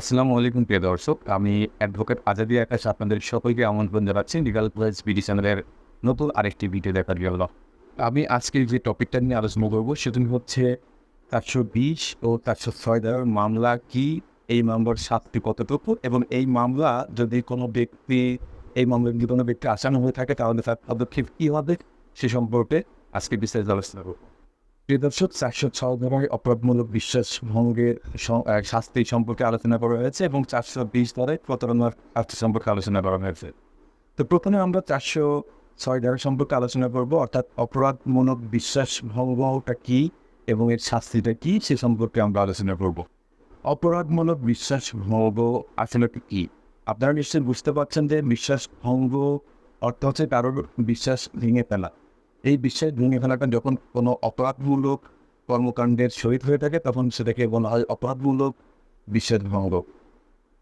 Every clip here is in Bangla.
আসসালামু আলাইকুম, প্রিয় দর্শক। আমি অ্যাডভোকেট আজাদি আকাশ। আপনাদের সকলকে আমন্ত্রণ জানাচ্ছি লিগাল প্লাস বিডি চ্যানেলের নতুন আরেকটি ভিডিও দেখার জন্য। আমি আজকের যে টপিকটা নিয়ে আলোচনা করব, সেটি হচ্ছে চারশো বিশ ও চারশো ছয় ধারার মামলা কি? এই মামলার শাস্তি কতটুকু? এবং এই মামলা যদি কোনো ব্যক্তি, এই মামলার যদি কোনো ব্যক্তি আসামি হয়ে থাকে, তাহলে তার পদক্ষেপ কী হবে? সে সম্পর্কে আজকে বিস্তারিত আলোচনা করব। প্রিয় চারশো ছয় অপরাধমূলক বিশ্বাস ভঙ্গের শাস্তি সম্পর্কে আলোচনা করা হয়েছে এবং চারশো বিশ ধারায় প্রতারণার শাস্তি সম্পর্কে আলোচনা করা হয়েছে। তো প্রথমে আমরা চারশো ছয় ধারা সম্পর্কে আলোচনা করব, অর্থাৎ অপরাধমূলক বিশ্বাস ভঙ্গটা কী এবং এর শাস্তিটা কী সে সম্পর্কে আমরা আলোচনা করব। অপরাধমূলক বিশ্বাস ভঙ্গ আসলে কী? আপনারা নিশ্চয়ই বুঝতে পারছেন যে বিশ্বাস ভঙ্গ অর্থ হচ্ছে কারোর বিশ্বাস ভেঙে ফেলা। এই বিশ্বাস ভেঙে ফেলাটা যখন কোনো অপরাধমূলক কর্মকাণ্ডের শহীদ হয়ে থাকে, তখন সেটাকে বলা হয় অপরাধমূলক বিশ্বাস ভঙ্গ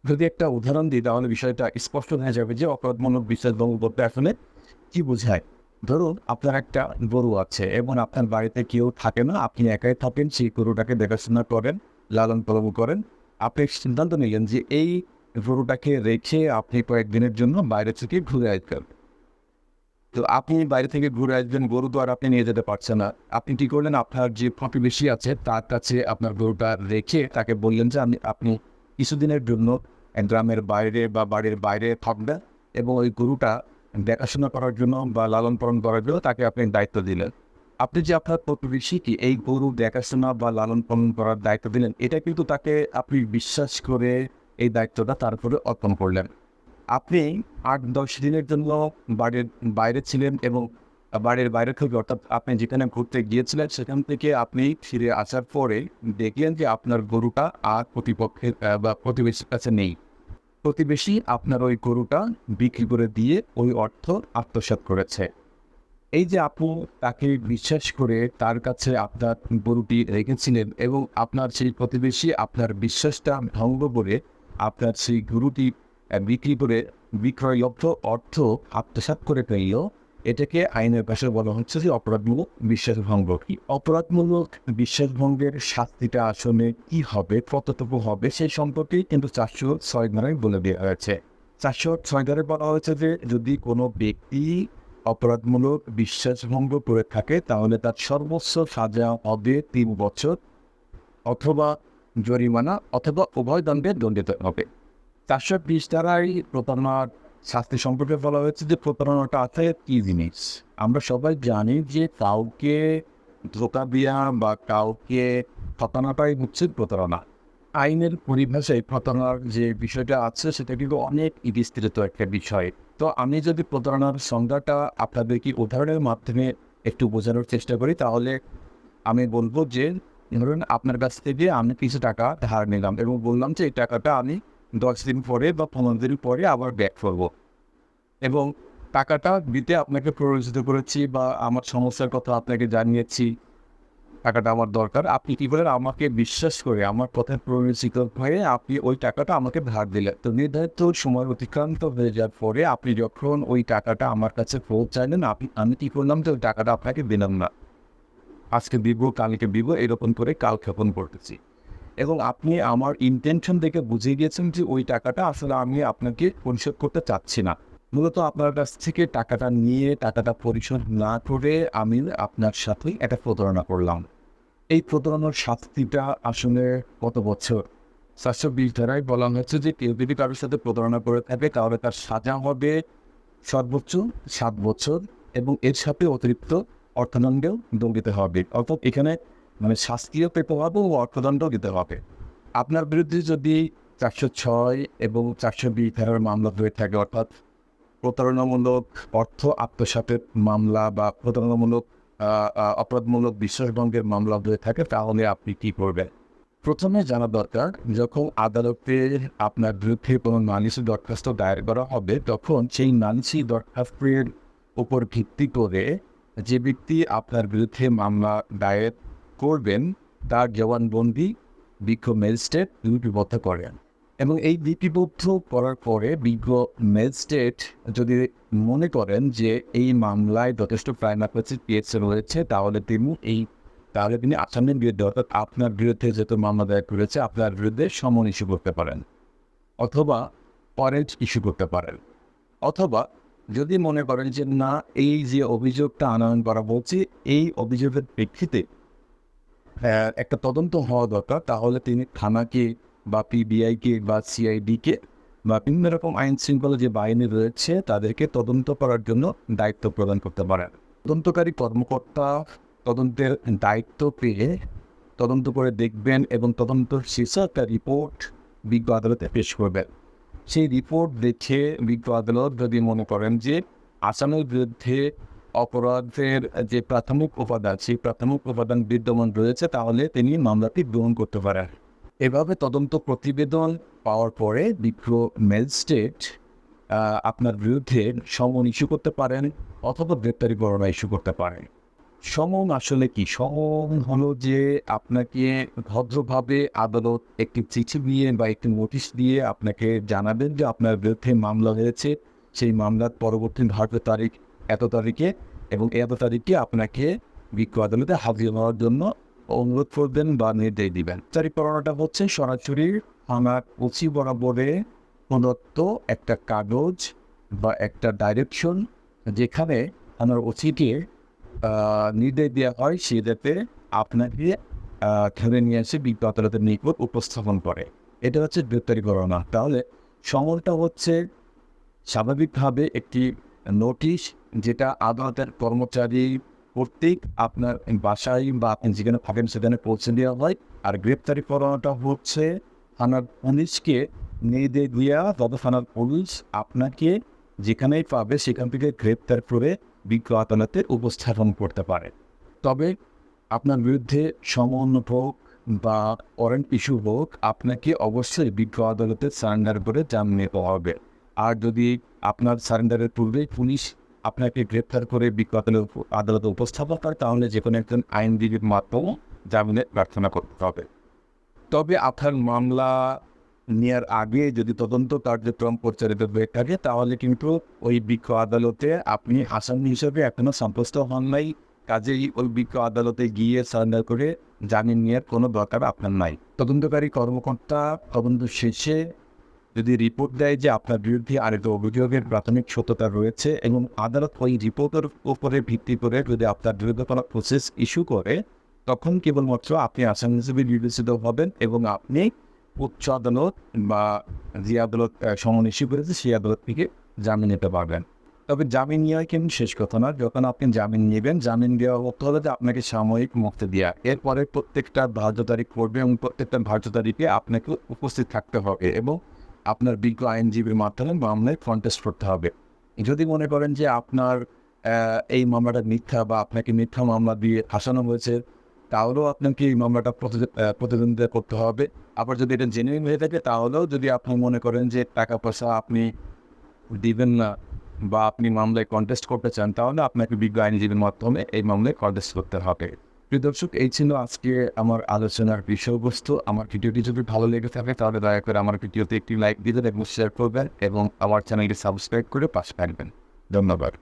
যদি একটা উদাহরণ দিই, তাহলে বিষয়টা স্পষ্ট হয়ে যাবে যে অপরাধমূলক বিশ্বাস ভঙ্গ করতে আসলে কি বোঝায়। ধরুন, আপনার একটা গরু আছে এবং আপনার বাড়িতে কেউ থাকে না, আপনি একাই থাকেন, সেই গরুটাকে দেখাশোনা করেন, লালন পালন করেন। আপনি সিদ্ধান্ত নিলেন যে এই গরুটাকে রেখে আপনি কয়েকদিনের জন্য বাইরে থেকে ঘুরে আসবেন। তো আপনি বাইরে থেকে ঘুরে আসবেন, গরু তো আর আপনি নিয়ে যেতে পারছেন না। আপনি কি করলেন? আপনার যে প্রতিবেশী আছে, তার কাছে আপনার গরুটা রেখে তাকে বললেন যে, আমি, আপনি কিছুদিনের জন্য গ্রামের বাইরে বা বাড়ির বাইরে থাকবেন এবং ওই গরুটা দেখাশোনা করার জন্য বা লালন পালন করার জন্য তাকে আপনি দায়িত্ব দিলেন। আপনি যে আপনার প্রতিবেশীকে এই গরু দেখাশোনা বা লালন পালন করার দায়িত্ব দিলেন, এটা কিন্তু তাকে আপনি বিশ্বাস করে এই দায়িত্বটা তার উপরে অর্পণ করলেন। আপনি আট, দশ দিনের জন্য বাড়ির বাইরে ছিলেন এবং বাড়ির বাইরে থেকে অর্থাৎ আপনি যেখানে ঘুরতে গিয়েছিলেন, সেখান থেকে আপনি ফিরে আসার পরে দেখলেন যে আপনার গরুটা আর প্রতিপক্ষের বা প্রতিবেশীর কাছে নেই। প্রতিবেশী আপনার ওই গরুটা বিক্রি করে দিয়ে ওই অর্থ আত্মসাৎ করেছে। এই যে আপু তাকে বিশ্বাস করে তার কাছে আপনার গরুটি রেখেছিলেন এবং আপনার সেই প্রতিবেশী আপনার বিশ্বাসটা ভঙ্গ করে আপনার সেই গরুটি বিক্রি করে বিক্রয়লব্ধ অর্থ আত্মসাৎ করে পেল এটাকে আইনের ভাষায় বলা হচ্ছে যে অপরাধমূলক বিশ্বাসভঙ্গ। কি অপরাধমূলক বিশ্বাসভঙ্গের শাস্তিটা আসলে কি হবে, কতটুকু হবে সেই সম্পর্কেই কিন্তু চারশো ছয় ধারায় বলে দেওয়া হয়েছে। চারশো ছয় ধারায় বলা হয়েছে যে যদি কোনো ব্যক্তি অপরাধমূলক বিশ্বাসভঙ্গ করে থাকে, তাহলে তার সর্বোচ্চ সাজা হবে তিন বছর অথবা জরিমানা অথবা উভয় দণ্ডে দণ্ডিত হবে। চারশো বিশ দ্বারাই প্রতারণার শাস্তি সম্পর্কে বলা হয়েছে যে প্রতারণাটা আছে কি জিনিস? আমরা সবাই জানি যে কাউকে ধোকা দেওয়া বা কাউকে ঠকানোটাই হচ্ছে প্রতারণা। আইনের পরিভাষায় প্রতারণার যে বিষয়টা আছে, সেটা কিন্তু অনেক বিস্তৃত একটা বিষয়। তো আমি যদি প্রতারণার সংজ্ঞাটা আপনাদেরকে উদাহরণের মাধ্যমে একটু বোঝানোর চেষ্টা করি, তাহলে আমি বলব যে, ধরুন আপনার কাছ থেকে আমি কিছু টাকা ধার নিলাম এবং বললাম যে এই টাকাটা আমি দশ দিন পরে বা পনেরো দিন পরে আবার ব্যাক করব। এবং টাকাটা দিতে আপনাকে প্ররোচিত করেছি বা আমার সমস্যার কথা আপনাকে জানিয়েছি, টাকাটা আমার দরকার। আপনি কি বলেন? আমাকে বিশ্বাস করে, আমার কথায় প্ররোচিত হয়ে আপনি ওই টাকাটা আমাকে ধার দিলেন। তো নির্ধারিত সময় অতিক্রান্ত হয়ে যাওয়ার পরে আপনি যখন ওই টাকাটা আমার কাছে ফেরত চাইলেন আপনি, আমি কী করলাম যে ওই টাকাটা আপনাকে দিলাম না? আজকে দিব, কালকে দিব, এরকম করে কাল ক্ষেপণ করতেছি। এবং আপনি আমার ইন্টেনশন দেখে বুঝিয়ে গিয়েছেন যে ওই টাকাটা আসলে আমি আপনাকে পরিশোধ করতে চাচ্ছি না। মূলত আপনার কাছ থেকে টাকাটা নিয়ে, টাকাটা পরিশোধ না করে আমি আপনার সাথেই একটা প্রতারণা করলাম। এই প্রতারণার শাস্তিটা আসলে কত বছর? বিশ ধারায় বলা হয়েছে যে কেউ যদি কারোর সাথে প্রতারণা করে থাকে, তাহলে তার সাজা হবে সর্বোচ্চ সাত বছর এবং এর সাথে অতিরিক্ত অর্থদণ্ডেও দণ্ডিত হবে। অর্থাৎ এখানে মানে শাস্তিও পেতে হবে ও অর্থদণ্ডও দিতে হবে। আপনার বিরুদ্ধে যদি চারশো ছয় এবং চারশো বিশ ধারার মামলা হয়ে থাকে, অর্থাৎ প্রতারণামূলক অর্থ আত্মসাতের মামলা বা প্রতারণামূলক অপরাধমূলক বিশ্বাসভঙ্গের মামলা হয়ে থাকে, তাহলে আপনি কি করবেন? প্রথমে জানা দরকার, যখন আদালতে আপনার বিরুদ্ধে কোনো নালিশি দরখাস্ত দায়ের করা হবে, তখন সেই নালিশি দরখাস্তের উপর ভিত্তি করে যে ব্যক্তি আপনার বিরুদ্ধে মামলা দায়ের করবেন, তার জবানবন্দি, বিজ্ঞ ম্যাজিস্ট্রেট, লিপিবদ্ধ করেন। এবং এই লিপিবদ্ধ করার পরে বিজ্ঞ ম্যাজিস্ট্রেট যদি মনে করেন যে এই মামলায় যথেষ্ট প্রাইম অ্যাপাসিড পেয়েছে রয়েছে, তাহলে তিনি এই, তাহলে তিনি আসামের বিরুদ্ধে, অর্থাৎ আপনার বিরুদ্ধে যেহেতু মামলা দায়ের করেছে, আপনার বিরুদ্ধে সমন ইস্যু করতে পারেন। অথবা ওয়ারেন্ট ইস্যু করতে পারেন। অথবা যদি মনে করেন যে, না, এই যে অভিযোগটা আনয়ন করা বলছি এই অভিযোগের প্রেক্ষিতে একটা তদন্ত হওয়া দরকার। তাহলে তিনি থানাকে বা পিবিআইকে বা সিআইডিকে বা বিভিন্ন রকম আইন শৃঙ্খলা যে বাহিনী রয়েছে, তাদেরকে তদন্ত করার জন্য দায়িত্ব প্রদান করতে পারেন। তদন্তকারী কর্মকর্তা তদন্তের দায়িত্ব পেয়ে তদন্ত করে দেখবেন এবং তদন্ত শেষে একটা রিপোর্ট বিজ্ঞ আদালতে পেশ করবেন। সেই রিপোর্ট দেখে বিজ্ঞ আদালত যদি মনে করেন যে আসামের বিরুদ্ধে অপরাধের যে প্রাথমিক উপাদান, সেই প্রাথমিক উপাদান বিদ্যমান রয়েছে, তাহলে তিনি মামলাটি গ্রহণ করতে পারেন। এভাবে তদন্ত প্রতিবেদন পাওয়ার পরে বিজ্ঞ ম্যাজিস্ট্রেট আপনার বিরুদ্ধে সমন ইস্যু করতে পারেন অথবা গ্রেপ্তারি পরোয়ানা ইস্যু করতে পারেন। সমন আসলে কি? সমন হলো যে আপনাকে ভদ্রভাবে আদালত একটি চিঠি দিয়ে বা একটি নোটিশ দিয়ে আপনাকে জানাবেন যে আপনার বিরুদ্ধে মামলা হয়েছে, সেই মামলার পরবর্তী ধার্য তারিখ এত তারিখে এবং এত তারিখে আপনাকে বিজ্ঞ আদালতে হাজির হওয়ার জন্য অনুরোধ করবেন বা নির্দেশ দিবেন। তারিখ পড়ানোটা হচ্ছে সরাসরি আমার উচি বরাবরে প্রদত্ত একটা কাগজ বা একটা ডাইরেকশন যেখানে আমার ওসিকে নির্দেশ দেওয়া হয় সে যাতে আপনাকে ধরে নিয়ে এসে বিজ্ঞ আদালতের নিকট উপস্থাপন করে। এটা হচ্ছে গ্রেপ্তারি করোনা তাহলে সমলটা হচ্ছে স্বাভাবিকভাবে একটি নোটিশ যেটা আদালতের কর্মচারী কর্তৃক আপনার বাসায় বা আপনি যেখানে থাকেন সেখানে পৌঁছে দেওয়া হয়। আর গ্রেপ্তারি করানোটা হচ্ছে থানার পুলিশকে নির্দেশ দেওয়া তবে থানার পুলিশ আপনাকে যেখানেই পাবে সেখান থেকে গ্রেপ্তার করে বিজ্ঞ আদালতে উপস্থাপন করতে পারে। তবে আপনার বিরুদ্ধে সমন হোক বা ওয়ারেন্ট ইস্যু হোক, আপনাকে অবশ্যই বিজ্ঞ আদালতে সারেন্ডার করে জামিন নিতে হবে। আর যদি আপনার সারেন্ডারের পূর্বেই পুলিশ আপনাকে গ্রেপ্তার করে বিজ্ঞ আদালত উপস্থাপন করে, তাহলে যে কোনো একজন আইনজীবীর মাধ্যমে জামিনের প্রার্থনা করতে হবে। তবে আপনার মামলা নেওয়ার আগে যদি তদন্ত কার্যক্রম পরিচালিত হয়ে থাকে, তাহলে কিন্তু ওই বিজ্ঞ আদালতে আপনি আসামি হিসেবে এখনও সন্তুষ্ট হন নাই। কাজেই ওই বিজ্ঞ আদালতে গিয়ে সারেন্ডার করে জামিন নেওয়ার কোনো দরকার আপনার নাই। তদন্তকারী কর্মকর্তা তদন্ত শেষে যদি রিপোর্ট দেয় যে আপনার বিরুদ্ধে আরেক অভিযোগের প্রাথমিক সত্যতা রয়েছে এবং আদালত ওই রিপোর্টের উপরে ভিত্তি করে যদি আপনার বিরুদ্ধে কোনো প্রসেস ইস্যু করে, তখন কেবলমাত্র আপনি আসামি হিসেবে বিবেচিত হবেন এবং আপনি উচ্চ আদালত বা যে আদালত সমন ইস্যু করেছে সেই আদালত থেকে জামিন নিতে পারবেন। তবে জামিন নেওয়াই কিন্তু শেষ কথা না। যখন আপনি জামিন নেবেন, জামিন দেওয়া করতে যে আপনাকে সাময়িক মুক্তি দেওয়া এরপরে প্রত্যেকটা ধার্য তারিখ পড়বে এবং প্রত্যেকটা ধার্য তারিখে আপনাকে উপস্থিত থাকতে হবে এবং আপনার বিজ্ঞ আইনজীবীর মাধ্যমে মামলায় কন্টেস্ট করতে হবে। যদি মনে করেন যে আপনার এই মামলাটা মিথ্যা বা আপনাকে মিথ্যা মামলা দিয়ে ফাঁসানো হয়েছে, তাহলেও আপনাকে এই মামলাটা প্রতিদ্ব- প্রতিদ্বন্দ্বিতা করতে হবে। আবার যদি এটা জেনুইন হয়ে থাকে, তাহলেও যদি আপনি মনে করেন যে টাকা পয়সা আপনি দিবেন না বা আপনি মামলায় কন্টেস্ট করতে চান, তাহলে আপনাকে বিজ্ঞ আইনজীবীর মাধ্যমে এই মামলায় কন্টেস্ট করতে হবে। প্রিয় দর্শক, এই ছিল আজকে আমার আলোচনার বিষয়বস্তু। আমার ভিডিওটি যদি ভালো লেগে থাকে, তাহলে দয়া করে আমার ভিডিওতে একটি লাইক দিবেন এবং শেয়ার করবেন এবং আমার চ্যানেলটি সাবস্ক্রাইব করে পাশে থাকবেন। ধন্যবাদ।